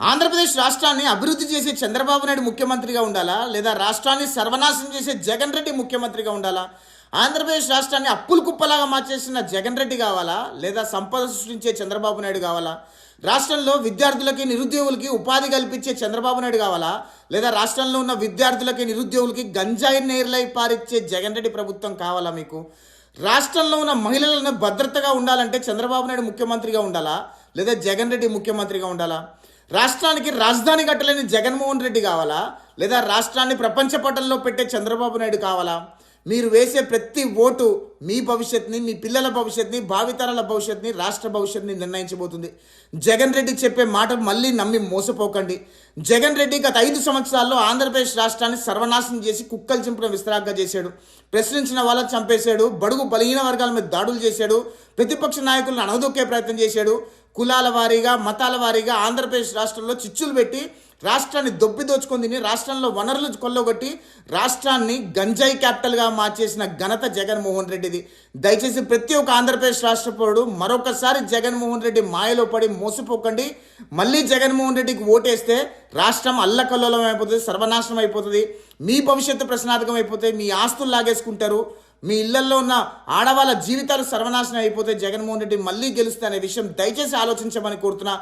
ఆంధ్రప్రదేశ్ రాష్ట్రాన్ని అభివృద్ధి చేసే చంద్రబాబు నాయుడు ముఖ్యమంత్రిగా ఉండాలా? లేదా రాష్ట్రాన్ని సర్వనాశనం చేసే జగన్ రెడ్డి ముఖ్యమంత్రిగా ఉండాలా? ఆంధ్రప్రదేశ్ రాష్ట్రాన్ని అప్పులు కుప్పలాగా మార్చేసిన జగన్ రెడ్డి కావాలా? లేదా సంపద సృష్టించే చంద్రబాబు నాయుడు కావాలా? రాష్ట్రంలో విద్యార్థులకి నిరుద్యోగులకి ఉపాధి కల్పించే చంద్రబాబు నాయుడు కావాలా? లేదా రాష్ట్రంలో ఉన్న విద్యార్థులకి నిరుద్యోగులకి గంజాయి నేర్లై పారిచ్చే జగన్ రెడ్డి ప్రభుత్వం కావాలా మీకు? రాష్ట్రంలో ఉన్న మహిళలను భద్రతగా ఉండాలంటే చంద్రబాబు నాయుడు ముఖ్యమంత్రిగా ఉండాలా? లేదా జగన్ రెడ్డి ముఖ్యమంత్రిగా ఉండాలా? రాష్ట్రానికి రాజధాని కట్టలేని జగన్మోహన్ రెడ్డి కావాలా? లేదా రాష్ట్రాన్ని ప్రపంచ పటంలో పెట్టే చంద్రబాబు నాయుడు కావాలా? మీరు వేసే ప్రతి ఓటు మీ భవిష్యత్తుని మీ పిల్లల భవిష్యత్ని భావితరాల భవిష్యత్ని రాష్ట్ర భవిష్యత్ని నిర్ణయించబోతుంది. జగన్ రెడ్డి చెప్పే మాట మళ్ళీ నమ్మి మోసపోకండి. జగన్ రెడ్డి గత ఐదు సంవత్సరాల్లో ఆంధ్రప్రదేశ్ రాష్ట్రాన్ని సర్వనాశనం చేసి కుక్కలు చింపిన విస్తరాగ్గా చేశాడు. ప్రశ్నించిన వాళ్ళని చంపేశాడు. బడుగు బలహీన వర్గాల మీద దాడులు చేశాడు. ప్రతిపక్ష నాయకులను అణదొక్కే ప్రయత్నం చేశాడు. కులాల వారీగా మతాల వారీగా ఆంధ్రప్రదేశ్ రాష్ట్రంలో చిచ్చులు పెట్టి రాష్ట్రాన్ని దొబ్బి దోచుకొని తిని రాష్ట్రంలో వనరులు కొల్లగొట్టి రాష్ట్రాన్ని గంజాయి క్యాపిటల్గా మార్చేసిన ఘనత జగన్మోహన్ రెడ్డిది. దయచేసి ప్రతి ఒక్క ఆంధ్రప్రదేశ్ రాష్ట్ర పౌరుడు మరొకసారి జగన్మోహన్ రెడ్డి మాయలో పడి మోసపోకండి. మళ్ళీ జగన్మోహన్ రెడ్డికి ఓటేస్తే రాష్ట్రం అల్లకల్లోలం అయిపోతుంది సర్వనాశనం అయిపోతుంది. మీ భవిష్యత్తు ప్రశ్నార్థకం అయిపోతే మీ ఆస్తులు లాగేసుకుంటారు. మీ ఇళ్ళలో ఉన్న ఆడవాళ్ళ జీవితాలు సర్వనాశనం అయిపోతే జగన్మోహన్ రెడ్డి మళ్ళీ గెలుస్తే అనే విషయం దయచేసి ఆలోచించమని కోరుతున్నా.